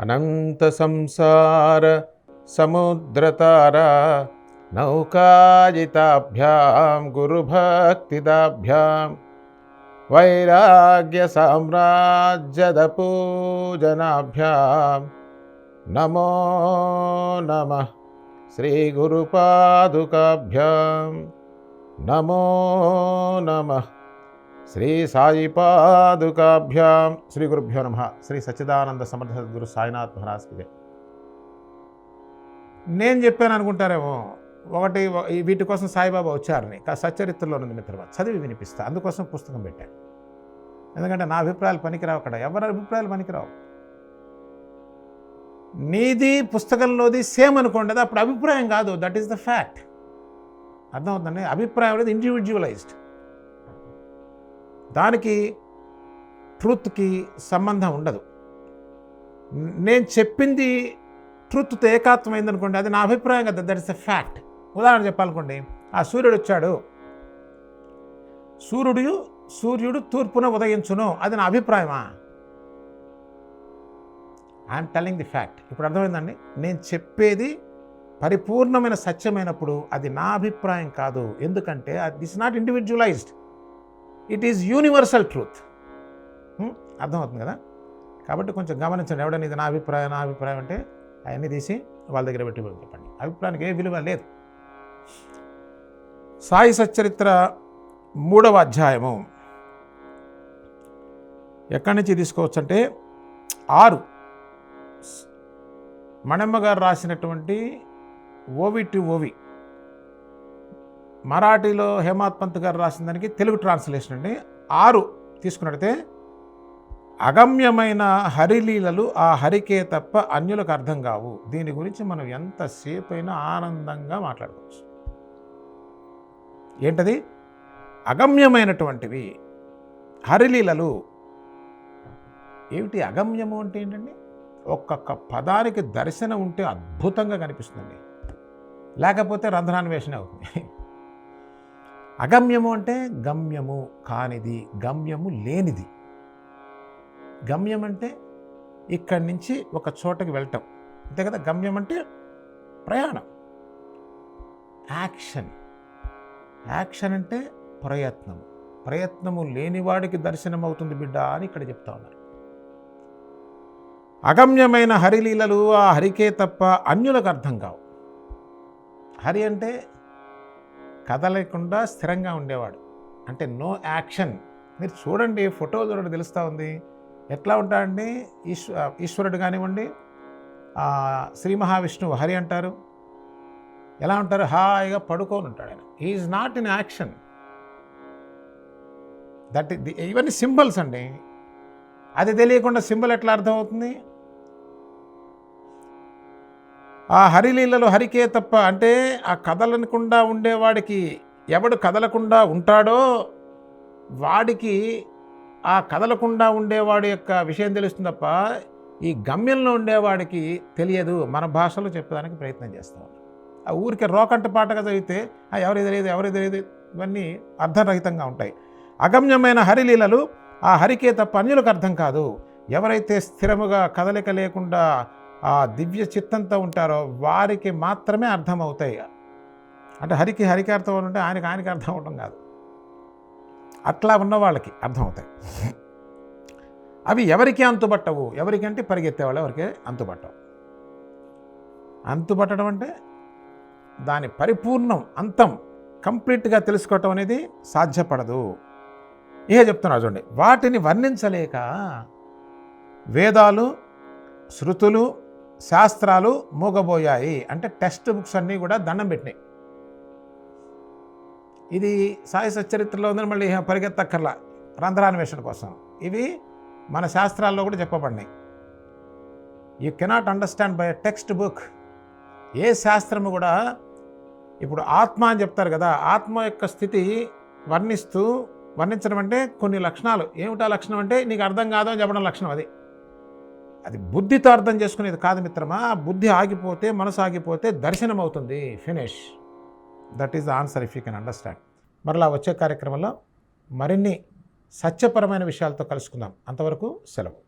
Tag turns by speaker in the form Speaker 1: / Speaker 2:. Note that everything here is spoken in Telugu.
Speaker 1: अनन्तसंसारसमुद्रतारानौकाजिताभ्यां गुरुभक्तिदाभ्यां वैराग्यसाम्राज्यदपूजनाभ्यां। नमो नमः श्रीगुरुपादुकाभ्यां। नमो नमः శ్రీ సాయి పాదుకాభ్యాం శ్రీ గురుభ్యో నమ. శ్రీ సచ్చిదానంద సమర్థ సద్గురు సాయినాథ్ మహారాజ్కి నేను చెప్పాను అనుకుంటారేమో ఒకటి వీటి కోసం సాయిబాబా వచ్చారని సచ్చరిత్రలో ఉంది మిత్రమా చదివి వినిపిస్తా అందుకోసం పుస్తకం పెట్టాను. ఎందుకంటే నా అభిప్రాయాలు పనికిరావు అక్కడ. ఎవరి అభిప్రాయాలు పనికిరావు? నీది పుస్తకంలోది సేమ్ అనుకోండి అది అప్పుడు అభిప్రాయం కాదు. దట్ ఈస్ ద ఫ్యాక్ట్ అర్థమవుతుంది? అభిప్రాయం అనేది ఇండివిజువలైజ్డ్ దానికి ట్రూత్కి సంబంధం ఉండదు. నేను చెప్పింది ట్రూత్తో ఏకాత్మైంది అనుకోండి అది నా అభిప్రాయం కదా దట్ ఇస్ ఎ ఫ్యాక్ట్ ఉదాహరణ చెప్పాలనుకోండి ఆ సూర్యుడు వచ్చాడు. సూర్యుడు సూర్యుడు తూర్పున ఉదయించును అది నా అభిప్రాయమా? ఐఎమ్ టెల్లింగ్ ది ఫ్యాక్ట్ ఇప్పుడు అర్థమైందండి? నేను చెప్పేది పరిపూర్ణమైన సత్యమైనప్పుడు అది నా అభిప్రాయం కాదు. ఎందుకంటే this not individualized it is universal truth అర్థమవుతుంది కదా? కాబట్టి కొంచెం గమనించండి. ఎవడైనా ఇది నా అభిప్రాయం నా అభిప్రాయం అంటే అవన్నీ తీసి వాళ్ళ దగ్గర పెట్టి చెప్పండి. అభిప్రాయానికి ఏ విలువ లేదు. సాయి సచ్చరిత్ర మూడవ అధ్యాయము. ఎక్కడి నుంచి తీసుకోవచ్చు అంటే ఆరు. మణమ్మ గారు రాసినటువంటి ఓవి టు ఓవి. మరాఠీలో హేమాత్ పంత్ గారు రాసిన దానికి తెలుగు ట్రాన్స్లేషన్ అండి. ఆరు తీసుకున్నట్టే అగమ్యమైన హరిలీలలు ఆ హరికే తప్ప అన్యులకు అర్థం కావు. దీని గురించి మనం ఎంతసేపు అయినా ఆనందంగా మాట్లాడుకోవచ్చు. ఏంటది? అగమ్యమైనటువంటివి. హరిలీలలు ఏమిటి అగమ్యము అంటే ఏంటండి? ఒక్కొక్క పదానికి దర్శనం ఉంటే అద్భుతంగా కనిపిస్తుందండి. లేకపోతే రంధ్రాన్వేషణ అవుతుంది. అగమ్యము అంటే గమ్యము కానిది గమ్యము లేనిది. గమ్యం అంటే ఇక్కడి నుంచి ఒక చోటకి వెళ్ళటం. అంతే కదా? గమ్యం అంటే ప్రయాణం. యాక్షన్. యాక్షన్ అంటే ప్రయత్నము ప్రయత్నము లేనివాడికి దర్శనం అవుతుంది బిడ్డ అని ఇక్కడ చెప్తా ఉన్నారు. అగమ్యమైన హరిలీలలు ఆ హరికే తప్ప అన్యులకు అర్థం కావు. హరి అంటే కదలకుండా స్థిరంగా ఉండేవాడు. అంటే నో యాక్షన్ మీరు చూడండి ఫోటో చూడండి తెలుస్తూ ఉంది. ఎట్లా ఉంటాడండి? ఈశ్వ ఈశ్వరుడు కానివ్వండి శ్రీ మహావిష్ణువు హరి అంటారు. ఎలా ఉంటారు? హాయిగా పడుకొని ఉంటాడు ఆయన. Is not in action that ఇవన్నీ సింబల్స్ అండి. అది తెలియకుండా సింబల్ ఎట్లా అర్థమవుతుంది? ఆ హరిలీలలో హరికే తప్ప అంటే ఆ కదలనకుండా ఉండేవాడికి ఎవడు కదలకుండా ఉంటాడో వాడికి ఆ కదలకుండా ఉండేవాడి యొక్క విషయం తెలుస్తుంది తప్ప ఈ గమ్యంలో ఉండేవాడికి తెలియదు. మన భాషలో చెప్పడానికి ప్రయత్నం చేస్తాం ఆ ఊరికి రోకంట పాటగా చదివితే ఎవరు తెలియదు ఎవరు తెలియదు ఇవన్నీ అర్థరహితంగా ఉంటాయి. అగమ్యమైన హరిలీలలు ఆ హరికే తప్ప అన్యులకు అర్థం కాదు. ఎవరైతే స్థిరముగా కదలిక లేకుండా ఆ దివ్య చిత్తంతో ఉంటారో వారికి మాత్రమే అర్థమవుతాయి. అంటే హరికి హరికి అర్థం ఉంటే ఆయనకి ఆయనకి అర్థం అవడం కాదు. అట్లా ఉన్న వాళ్ళకి అర్థమవుతాయి. అవి ఎవరికి అంతుబట్టవు ఎవరికంటే పరిగెత్తే వాళ్ళు ఎవరికి అంతుబట్టవు అంతుబట్టడం అంటే దాని పరిపూర్ణం అంతం కంప్లీట్గా తెలుసుకోవటం అనేది సాధ్యపడదు. ఇహే చెప్తున్నా చూడండి. వాటిని వర్ణించలేక వేదాలు శృతులు శాస్త్రాలు మూగబోయాయి. అంటే టెక్స్ట్ బుక్స్ అన్నీ కూడా దండం పెట్టినాయి. ఇది సాయి సచరిత్రలో ఉందని మళ్ళీ పరిగెత్తక్కర్లా. రంధ్రాన్వేషణ కోసం. ఇవి మన శాస్త్రాల్లో కూడా చెప్పబడినాయి. You cannot understand by text book ఏ శాస్త్రము కూడా ఇప్పుడు ఆత్మ అని చెప్తారు కదా ఆత్మ యొక్క స్థితి వర్ణిస్తూ వర్ణించడం అంటే కొన్ని లక్షణాలు. ఏమిటా లక్షణం అంటే నీకు అర్థం కాదు అని చెప్పడం లక్షణం అది. అది బుద్ధితో అర్థం చేసుకునేది కాదు మిత్రమా. బుద్ధి ఆగిపోతే మనసు ఆగిపోతే దర్శనం అవుతుంది finish that is the answer if you can understand మరలా వచ్చే కార్యక్రమంలో మరిన్ని సత్యపరమైన విషయాలతో కలుసుకుందాం. అంతవరకు సెలవు.